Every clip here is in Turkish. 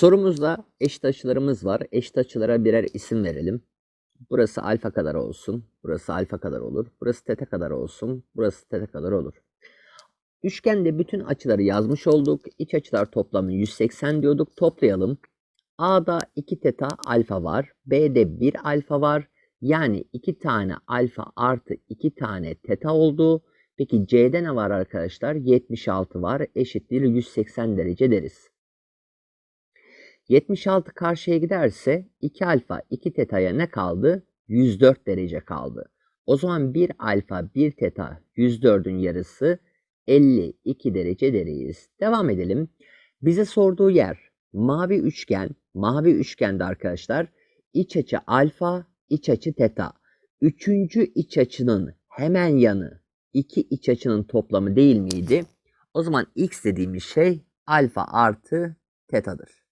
Sorumuzda eşit açılarımız var. Eşit açılara birer isim verelim. Burası alfa kadar olsun. Burası alfa kadar olur. Burası teta kadar olsun. Burası teta kadar olur. Üçgende bütün açıları yazmış olduk. İç açılar toplamı 180 diyorduk. Toplayalım. A'da 2 teta alfa var. B'de 1 alfa var. Yani 2 tane alfa artı 2 tane teta oldu. Peki C'de ne var arkadaşlar? 76 var. Eşittir 180 derece deriz. 76 karşıya giderse 2 alfa 2 teta'ya ne kaldı? 104 derece kaldı. O zaman 1 alfa 1 teta 104'ün yarısı 52 derece deriz. Devam edelim. Bize sorduğu yer mavi üçgen. Mavi üçgende arkadaşlar iç açı alfa, iç açı teta. Üçüncü iç açının hemen yanı iki iç açının toplamı değil miydi? O zaman x dediğimiz şey alfa artı tetadır.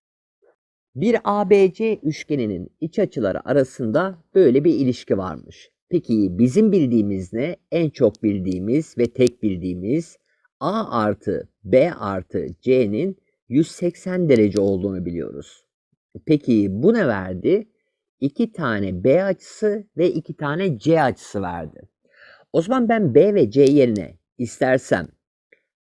Bir ABC üçgeninin iç açıları arasında böyle bir ilişki varmış. Peki bizim bildiğimiz ne? En çok bildiğimiz ve tek bildiğimiz A artı B artı C'nin 180 derece olduğunu biliyoruz. Peki bu ne verdi? İki tane B açısı ve iki tane C açısı verdi. O zaman ben B ve C yerine istersem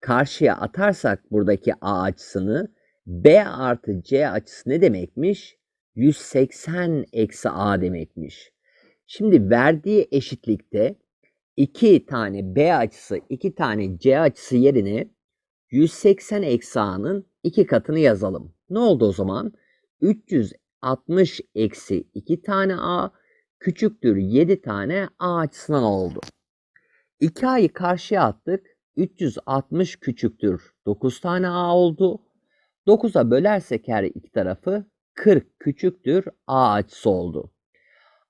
karşıya atarsak buradaki A açısını B artı C açısı ne demekmiş? 180 eksi A demekmiş. Şimdi verdiği eşitlikte 2 tane B açısı, 2 tane C açısı yerine 180 eksi A'nın 2 katını yazalım. Ne oldu o zaman? 360 eksi 2 tane A küçüktür 7 tane A açısından oldu. 2A'yı karşıya attık. 360 küçüktür 9 tane A oldu. 9'a bölersek her iki tarafı 40 küçüktür A açısı oldu.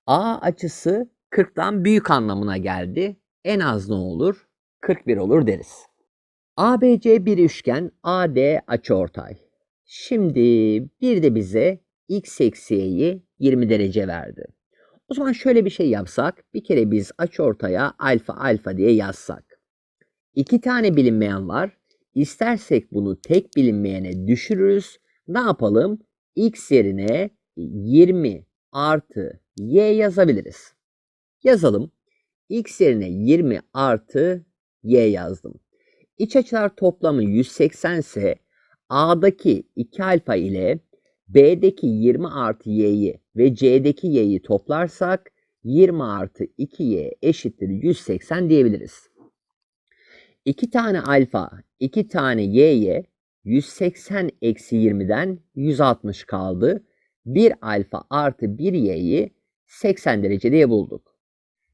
A açısı 40'tan büyük anlamına geldi. En az ne olur? 41 olur deriz. ABC bir üçgen AD açıortay. Şimdi bir de bize x eksi y'yi 20 derece verdi. O zaman şöyle bir şey yapsak. Bir kere biz açıortaya alfa alfa diye yazsak. İki tane bilinmeyen var. İstersek bunu tek bilinmeyene düşürürüz. Ne yapalım? X yerine 20 artı y yazabiliriz. Yazalım. X yerine 20 artı y yazdım. İç açılar toplamı 180 ise A'daki 2 alfa ile B'deki 20 artı y'yi ve C'deki y'yi toplarsak 20 artı 2y eşittir 180 diyebiliriz. 2 tane alfa, 2 tane y'ye 180 eksi 20'den 160 kaldı. 1 alfa artı 1 y'yi 80 derece diye bulduk.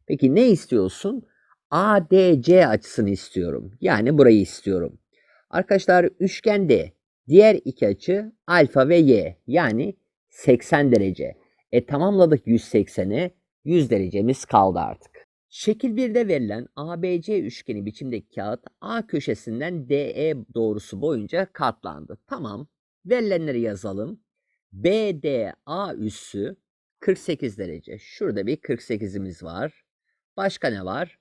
Peki ne istiyorsun? ADC açısını istiyorum. Yani burayı istiyorum. Arkadaşlar üçgende diğer iki açı alfa ve y yani 80 derece. E tamamladık 180'e 100 derecemiz kaldı artık. Şekil 1'de verilen ABC üçgeni biçimdeki kağıt A köşesinden DE doğrusu boyunca katlandı. Tamam. Verilenleri yazalım. BDA üssü 48 derece. Şurada bir 48'imiz var. Başka ne var?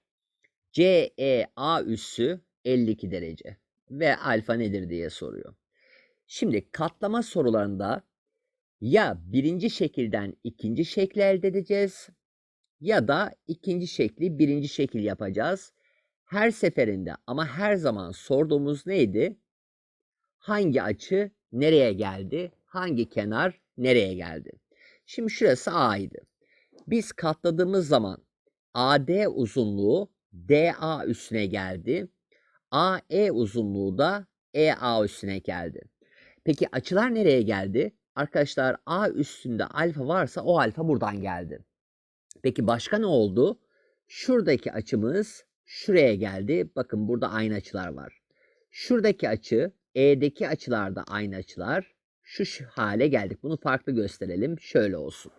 CEA üssü 52 derece. Ve alfa nedir diye soruyor. Şimdi katlama sorularında ya birinci şekilden ikinci şekli elde edeceğiz ya da ikinci şekli birinci şekil yapacağız. Her seferinde ama her zaman sorduğumuz neydi? Hangi açı nereye geldi? Hangi kenar nereye geldi? Şimdi şurası A'ydı. Biz katladığımız zaman AD uzunluğu DA üstüne geldi. AE uzunluğu da EA üstüne geldi. Peki açılar nereye geldi? Arkadaşlar A üstünde alfa varsa o alfa buradan geldi. Peki başka ne oldu? Şuradaki açımız şuraya geldi. Bakın burada aynı açılar var. Şuradaki açı, E'deki açılar da aynı açılar. Şu, şu hale geldik. Bunu farklı gösterelim. Şöyle olsun.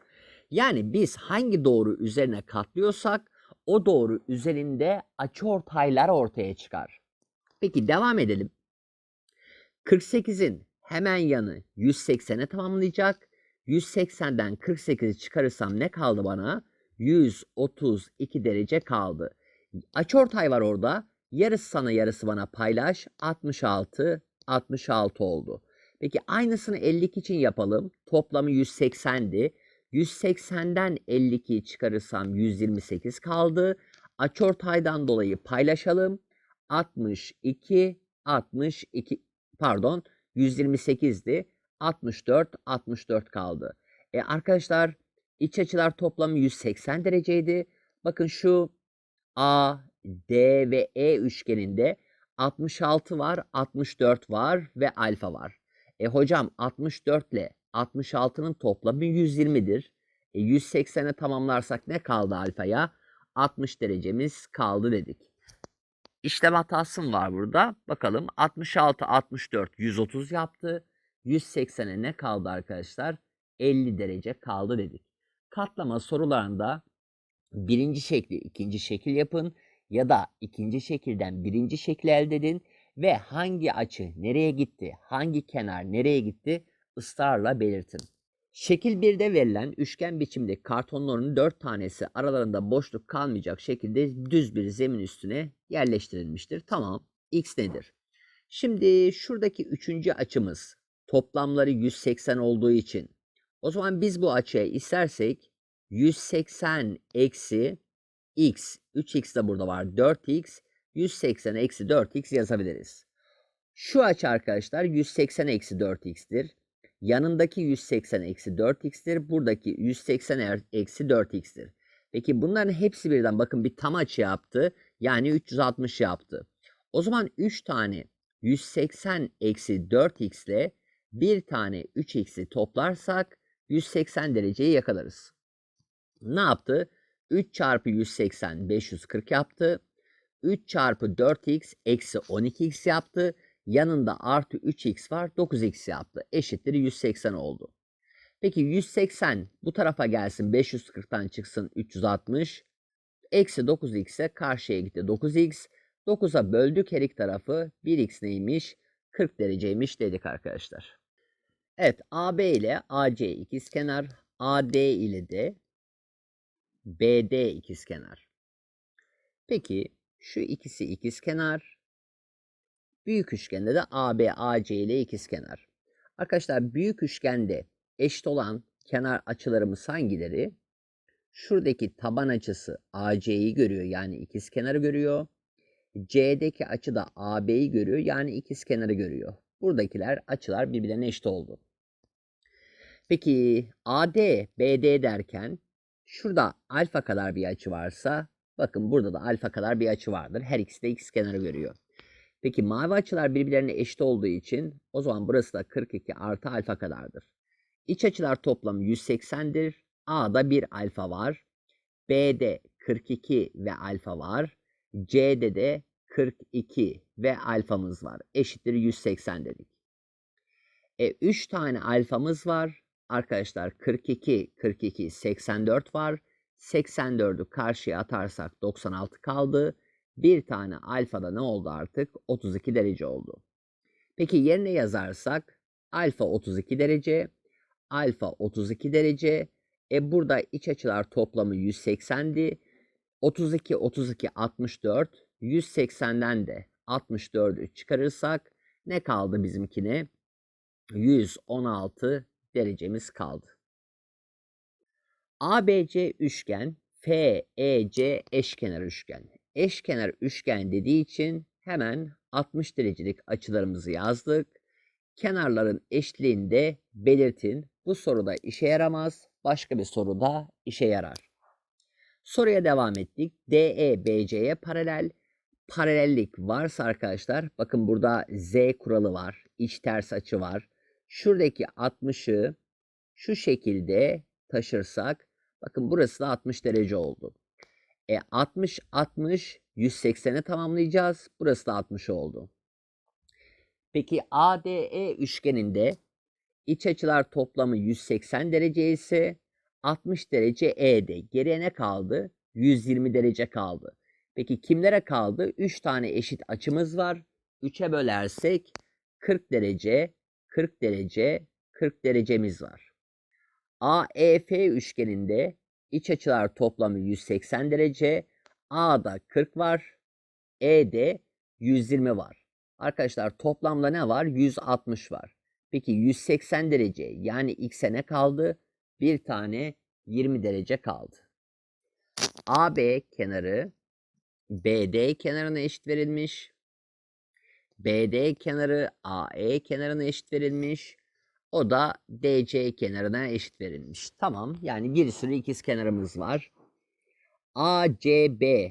Yani biz hangi doğru üzerine katlıyorsak o doğru üzerinde açıortaylar ortaya çıkar. Peki devam edelim. 48'in hemen yanı 180'e tamamlayacak. 180'den 48'i çıkarırsam ne kaldı bana? 132 derece kaldı. Açıortay var orada. Yarısı sana yarısı bana paylaş. 66 66 oldu. Peki aynısını 52 için yapalım. Toplamı 180'di. 180'den 52'yi çıkarırsam 128 kaldı. Açortaydan dolayı paylaşalım. 62, 62 pardon 128'di. 64, 64 kaldı. E arkadaşlar iç açılar toplamı 180 dereceydi. Bakın şu A, D ve E üçgeninde 66 var, 64 var ve alfa var. E hocam 64 ile 66'nın toplamı 120'dir. E 180'e tamamlarsak ne kaldı alfaya? 60 derecemiz kaldı dedik. İşlem hatası var burada? Bakalım 66, 64, 130 yaptı. 180'e ne kaldı arkadaşlar? 50 derece kaldı dedik. Katlama sorularında birinci şekli ikinci şekil yapın ya da ikinci şekilden birinci şekli elde edin ve hangi açı nereye gitti, hangi kenar nereye gitti ısrarla belirtin. Şekil 1'de verilen üçgen biçimde kartonların 4 tanesi aralarında boşluk kalmayacak şekilde düz bir zemin üstüne yerleştirilmiştir. Tamam, x nedir? Şimdi şuradaki üçüncü açımız toplamları 180 olduğu için o zaman biz bu açıya istersek 180 eksi x, 3x de burada var 4x, 180 eksi 4x yazabiliriz. Şu açı arkadaşlar 180 eksi 4x'tir. Yanındaki 180 eksi 4x'tir. Buradaki 180 er- eksi 4x'tir. Peki bunların hepsi birden bakın bir tam açı yaptı. Yani 360 yaptı. O zaman 3 tane 180 eksi 4x ile bir tane 3x'i toplarsak 180 dereceyi yakalarız. Ne yaptı? 3 çarpı 180 540 yaptı. 3 çarpı 4x eksi 12x yaptı. Yanında artı 3x var 9x yaptı. Eşittir 180 oldu. Peki 180 bu tarafa gelsin 540'tan çıksın 360. Eksi 9x'e karşıya gitti 9x. 9'a böldük her iki tarafı 1x neymiş? 40 dereceymiş dedik arkadaşlar. Evet AB ile AC ikizkenar, AD ile de BD ikizkenar. Peki şu ikisi ikizkenar. Büyük üçgende de AB AC ile ikizkenar. Arkadaşlar büyük üçgende eşit olan kenar açılarımız hangileri? Şuradaki taban açısı AC'yi görüyor yani ikizkenarı görüyor. C'deki açı da AB'yi görüyor yani ikizkenarı görüyor. Buradakiler açılar birbirlerine eşit oldu. Peki AD, BD derken şurada alfa kadar bir açı varsa bakın burada da alfa kadar bir açı vardır. Her ikisi de x kenarı görüyor. Peki mavi açılar birbirlerine eşit olduğu için o zaman burası da 42 artı alfa kadardır. İç açılar toplamı 180'dir. A'da bir alfa var. B'de 42 ve alfa var. C'de de 42 ve alfamız var. Eşittir 180 dedik. E 3 tane alfamız var. Arkadaşlar 42, 42, 84 var. 84'ü karşıya atarsak 96 kaldı. Bir tane alfada ne oldu artık? 32 derece oldu. Peki yerine yazarsak alfa 32 derece, alfa 32 derece. E burada iç açılar toplamı 180'di. 32, 32, 64. 180'den de 64'ü çıkarırsak ne kaldı bizimkine? 116 derecemiz kaldı. ABC üçgen, FEC eşkenar üçgen. Eşkenar üçgen dediği için hemen 60 derecelik açılarımızı yazdık. Kenarların eşliğini de belirtin. Bu soruda işe yaramaz, başka bir soruda işe yarar. Soruya devam ettik. DE BC'ye paralel. Paralellik varsa arkadaşlar bakın burada Z kuralı var. İç ters açı var. Şuradaki 60'ı şu şekilde taşırsak bakın burası da 60 derece oldu. E 60 60 180'e tamamlayacağız. Burası da 60 oldu. Peki ADE üçgeninde iç açılar toplamı 180 derece ise 60 derece E'de. Geriye ne kaldı? 120 derece kaldı. Peki kimlere kaldı? 3 tane eşit açımız var. 3'e bölersek 40 derece, 40 derece, 40 derecemiz var. AEF üçgeninde iç açılar toplamı 180 derece. A'da 40 var. E'de 120 var. Arkadaşlar toplamda ne var? 160 var. Peki 180 derece yani x'e ne kaldı? Bir tane 20 derece kaldı. AB kenarı BD kenarına eşit verilmiş. BD kenarı AE kenarına eşit verilmiş. O da DC kenarına eşit verilmiş. Tamam yani bir sürü ikiz kenarımız var. ACB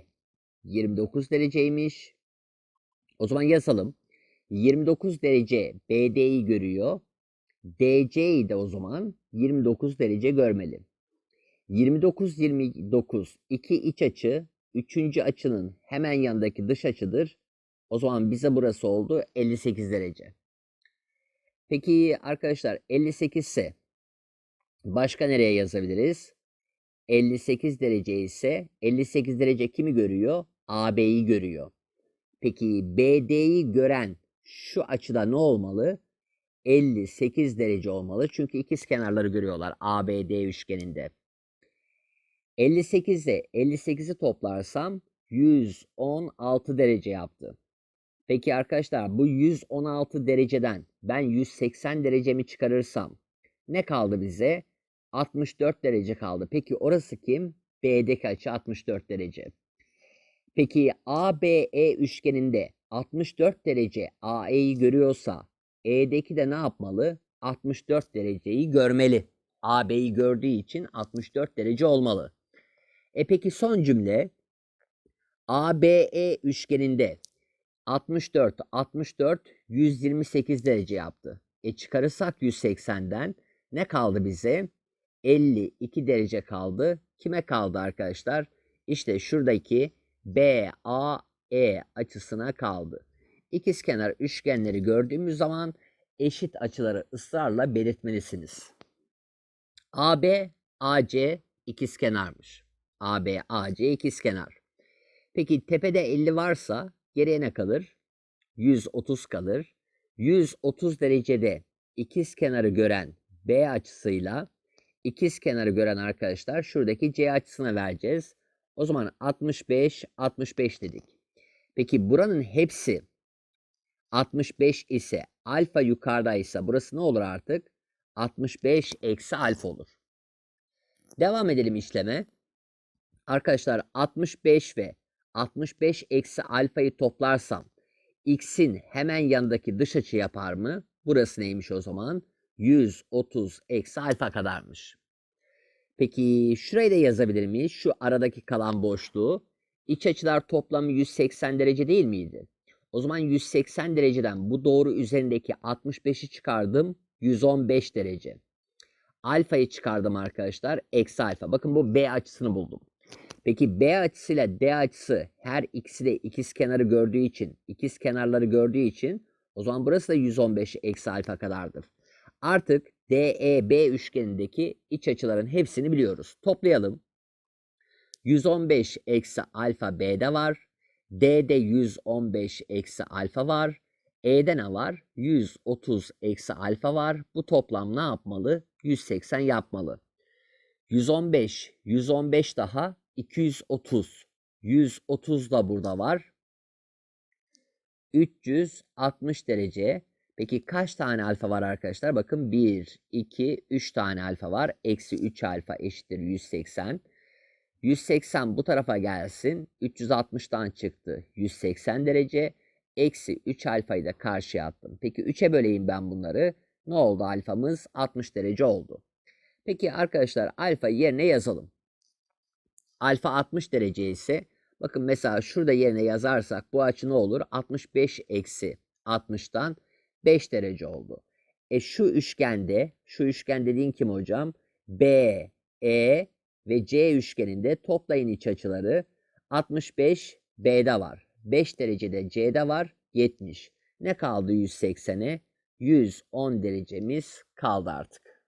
29 dereceymiş. O zaman yazalım. 29 derece BD'yi görüyor. DC'yi de o zaman 29 derece görmeli. 29 29 iki iç açı, üçüncü açının hemen yanındaki dış açıdır. O zaman bize burası oldu 58 derece. Peki arkadaşlar 58 ise başka nereye yazabiliriz? 58 derece ise 58 derece kimi görüyor? AB'yi görüyor. Peki BD'yi gören şu açıda ne olmalı? 58 derece olmalı. Çünkü ikiz kenarları görüyorlar ABD üçgeninde. 58 ile 58'i toplarsam 116 derece yaptı. Peki arkadaşlar bu 116 dereceden ben 180 derecemi çıkarırsam ne kaldı bize? 64 derece kaldı. Peki orası kim? B'deki açı 64 derece. Peki ABE üçgeninde 64 derece AE'yi görüyorsa E'deki de ne yapmalı? 64 dereceyi görmeli. AB'yi gördüğü için 64 derece olmalı. E peki son cümle ABE üçgeninde 64 64 128 derece yaptı. E çıkarırsak 180'den ne kaldı bize? 52 derece kaldı. Kime kaldı arkadaşlar? İşte şuradaki BAE açısına kaldı. İkizkenar üçgenleri gördüğümüz zaman eşit açıları ısrarla belirtmelisiniz. AB, AC ikizkenarmış. AB, AC ikizkenar. Peki tepede 50 varsa geriye ne kalır? 130 kalır. 130 derecede ikiz kenarı gören B açısıyla ikiz kenarı gören arkadaşlar şuradaki C açısına vereceğiz. O zaman 65 65 dedik. Peki buranın hepsi 65 ise alfa yukarıdaysa burası ne olur artık? 65 eksi alfa olur. Devam edelim işleme. Arkadaşlar 65 ve 65 eksi alfayı toplarsam x'in hemen yanındaki dış açı yapar mı? Burası neymiş o zaman? 130 eksi alfa kadarmış. Peki şurayı da yazabilir miyiz? Şu aradaki kalan boşluğu. İç açılar toplamı 180 derece değil miydi? O zaman 180 dereceden bu doğru üzerindeki 65'i çıkardım. 115 derece. Alfayı çıkardım arkadaşlar. Eksi alfa. Bakın bu B açısını buldum. Peki B açısıyla D açısı her ikisi de ikiz kenarı gördüğü için, ikiz kenarları gördüğü için o zaman burası da 115 eksi alfa kadardır. Artık DEB üçgenindeki iç açıların hepsini biliyoruz. Toplayalım. 115 eksi alfa B'de var. D'de 115 eksi alfa var. E'de ne var? 130 eksi alfa var. Bu toplam ne yapmalı? 180 yapmalı. 115, 115 daha 230. 130 da burada var. 360 derece. Peki kaç tane alfa var arkadaşlar? Bakın 1, 2, 3 tane alfa var. Eksi 3 alfa eşittir 180. 180 bu tarafa gelsin. 360'tan çıktı. 180 derece. Eksi 3 alfayı da karşıya attım. Peki 3'e böleyim ben bunları. Ne oldu alfamız? 60 derece oldu. Peki arkadaşlar alfa yerine yazalım. Alfa 60 derece ise bakın mesela şurada yerine yazarsak bu açı ne olur? 65 eksi 60'tan 5 derece oldu. E şu üçgende, şu üçgen dediğin kim hocam? B, E ve C üçgeninde toplayın iç açıları 65 B'de var. 5 derecede C'de var 70. Ne kaldı 180'e? 110 derecemiz kaldı artık.